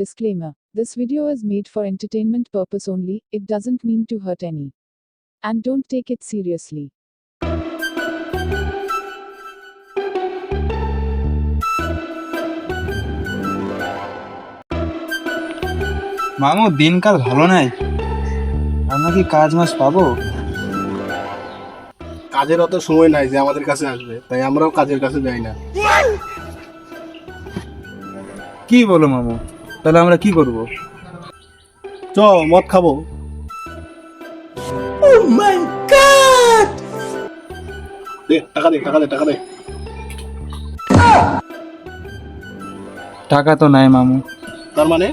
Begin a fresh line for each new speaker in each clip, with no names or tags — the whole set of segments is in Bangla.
Disclaimer This video is made for entertainment purpose only, it doesn't mean to hurt any. And don't take it seriously.
মামু দিনকাল ভালো নাই আমরা কি কাজ মাস পাবো
কাজের অত সময় নাই যে আমাদের কাছে আসবে তাই আমরাও কাজের কাছে যাই না
কি বলো মামু তাহলে আমরা কি করব?
চ মদ খাব। দে টাকা দে টাকা দে টাকা দে।
টাকা তো নাই মামু।
তার মানে?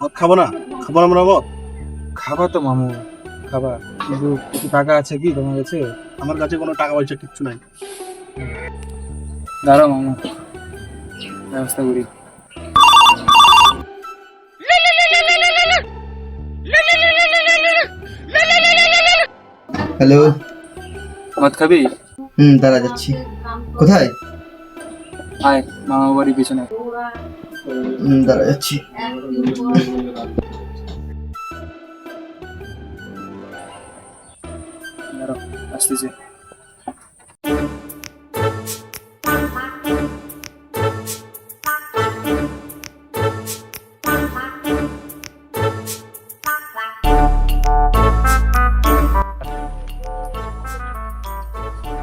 মদ খাব না? খাব না আমরা মদ?
খাবা তো মামু। খাবা। কিন্তু কিছু টাকা আছে কি তোমার কাছে?
আমার কাছে কোনো টাকা পয়সা কিচ্ছু নাই।
দাঁড়াও মামু। ব্যবস্থা করি।
হ্যালো।
মদ খাবি?
হুম দাঁড়া যাচ্ছি। কোথায়?
আয় মামা বাড়ির পিছনে।
হুম দাঁড়া যাচ্ছি।
আসতেছে।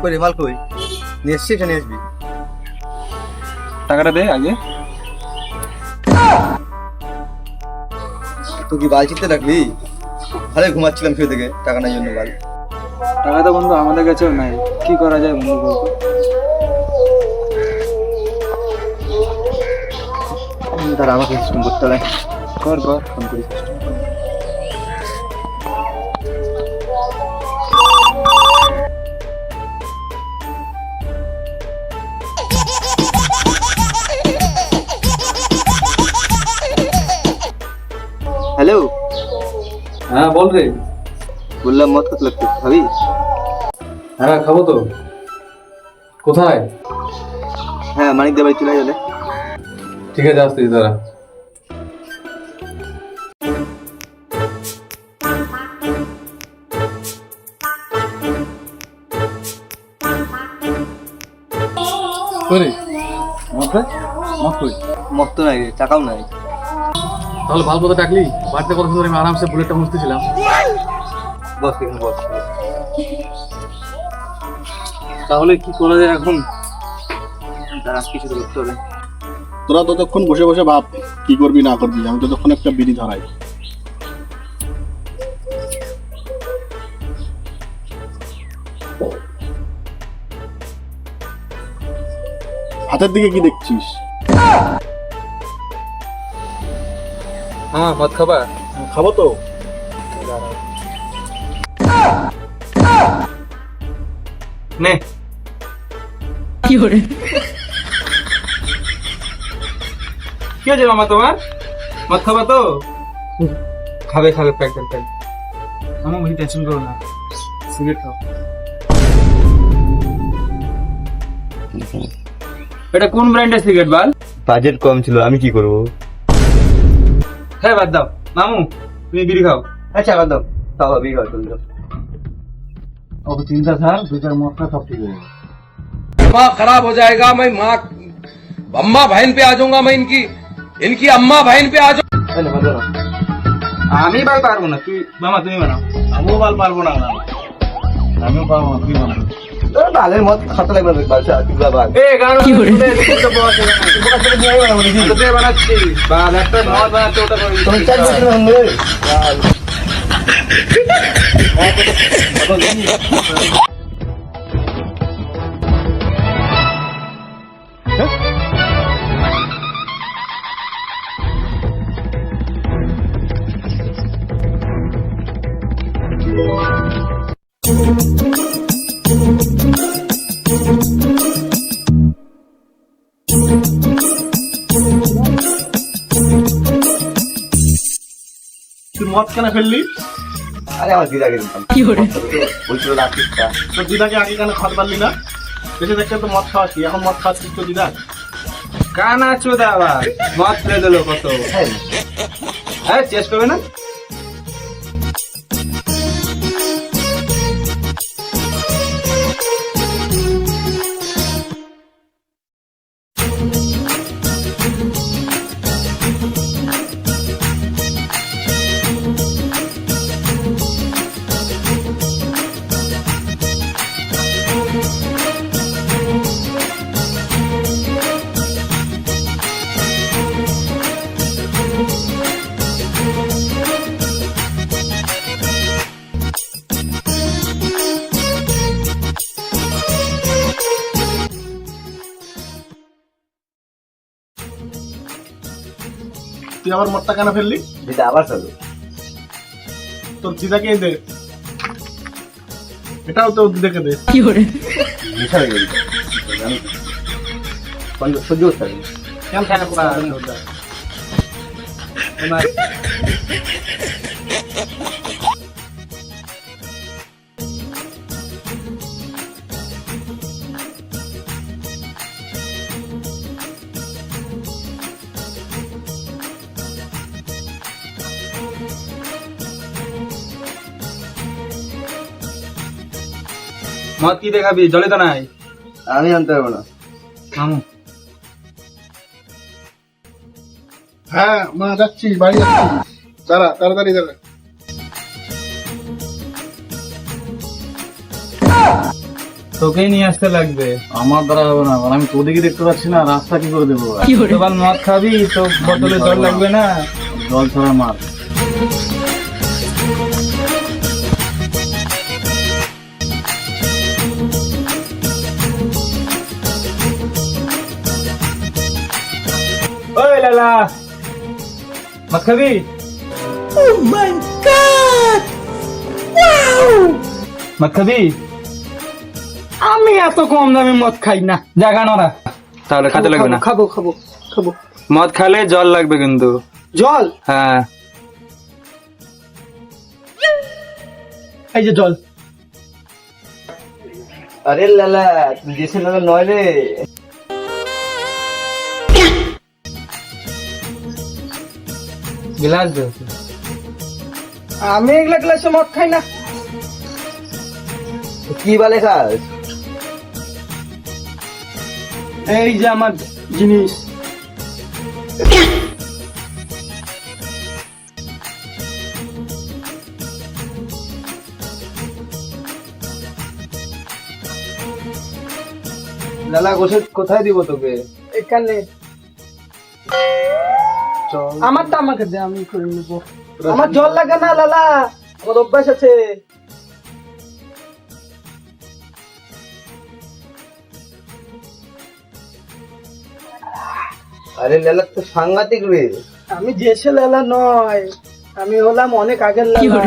কই রেমাল কই নিয়ে এসছি এখানে আসবি।
টাকাটা দে আগে।
তুই কি বাল চিনতে রাখবি ভালো ঘুমাচ্ছিলাম শুয়ে থেকে টাকা নাই জন্য বাল।
টাকা তো বন্ধু আমাদের কাছেও নাই। কি করা যায় বন্ধু বলতো?
দাঁড়া আমাকে সিস্টেম করতে হবে।
কর কর ফোন করি
হ্যালো
হ্যাঁ বল রে।
বললাম মদ কত লাগতো ভাবি?
হ্যাঁ খাব তো। কোথায়?
হ্যাঁ মানিক দে বাড়ি চলে গেলে।
ঠিক আছে আসতেছি দাঁড়া। করি মতে মত কই?
মদ তো নাই টাকাও নাই।
তাহলে ভালো কথা ডাকলি? বাড়িতে কত সুন্দর আমি আরামসে বুলেটটা মুছতেছিলাম।
বস এখানে বস।
তাহলে কি করা যায় এখন?
দাঁড়া কিছু করতে হবে।
তোরা ততক্ষণ বসে বসে ভাব কি করবি না করবি। আমি ততক্ষণ একটা বিড়ি ধরাই। হাতের দিকে কি দেখছিস?
হ্যাঁ মদ খাবা?
খাব তো।
নে। কি হয়েছে মামা তোমার? মদ খাবা তো? খাবে খাবে প্যাক দেন প্যাক। মামা বেশি টেনশন করো না। সিগারেট খাও। এটা কোন ব্র্যান্ডের সিগারেট বাল?
বাজেট কম ছিল আমি কি করব?
হ্যাঁ বাদ দাও মামু তুমি বিড়ি খাও
আচ্ছা বাদ দাও তাও ভাবি হয় চল যাও
अब चिंता था दो चार मौका सब ठीक हो जाएगा
दिमाग खराब हो जाएगा मैं माँ अम्मा बहन पे आ जाऊंगा मैं इनकी इनकी अम्मा बहन पे आ जाऊंगा
তাহলে ভালো না
আমি বাল পারবো না তুই মামা তুমি বানাও
আমিও বাল পারবো না
আমিও পাবো না তুই বানাবি
বালের মদ খাতা লাগবে না দুলা বাল
এ গান কি করে বানাচ্ছি বাল একটা মদ বানাচ্ছে ওটা
তুমি হঙ্গে
তুই মদ কেন ফেললি?
আরে আমার দিদাকে দিতাম। কি হলো বলছিল রাখিসটা
তোর দিদাকে আগে কেন খাওয়াতে পারলি না? বেঁচে দেখতে তো মদ খাওয়াচ্ছি এখন মদ খাওয়াচ্ছিস তো দিদা
কানা চোদা আবার মদ ফেলে দিল কত। হ্যাঁ চেষ্টা করবে না?
তুই আবার মদটা কেন ফেললি?
যেটা আবার চালু
তোর দিদাকে দে। এটাও তো দেখে দে।
কি করে? মিশা হয়ে গেল। সহ্য- সহ্য করতে পারি।
কেন কেন
মদ কি দেখাবি জলে তো নাই।
আমি আনতে পারব না।
মামু
হ্যাঁ মা যাচ্ছি বাড়ি যাচ্ছি। দাঁড়া তাড়াতাড়ি দাঁড়া
তোকেই নিয়ে আসতে লাগবে।
আমার দ্বারা হবে না কারণ আমি তোদেরকে দেখতে পাচ্ছি না রাস্তা কি করে দেবো?
তোমার মদ খাবি তো বোতলে জল লাগবে না।
জল ছাড়া মার।
ওই লালা মদ খাবি মদ খাবি আমি এত কম দামে মদ খাই না। জাগা নরা তাহলে খাতে লাগবে না।
খাব খাব খাব
মদ খালে জল লাগবে কিন্তু।
জল?
হ্যাঁ।
এই যে জল।
আরে লালা নয় রে
গিলাস দে।
আমি এগুলা গ্লাসে মদ খাই না।
কি বলে খাস?
এই যে আমার জিনিস।
লালা গোসে কোথায় দিব তোকে?
এখানে। আমারটা আমাকে দে আমি করে নেব। আমার জল লাগে না লালা। আমার অভ্যাস আছে।
আরে লালা তো সাংঘাতিক রে।
আমি যে ছেলে লালা নয় আমি হলাম অনেক আগের লালা।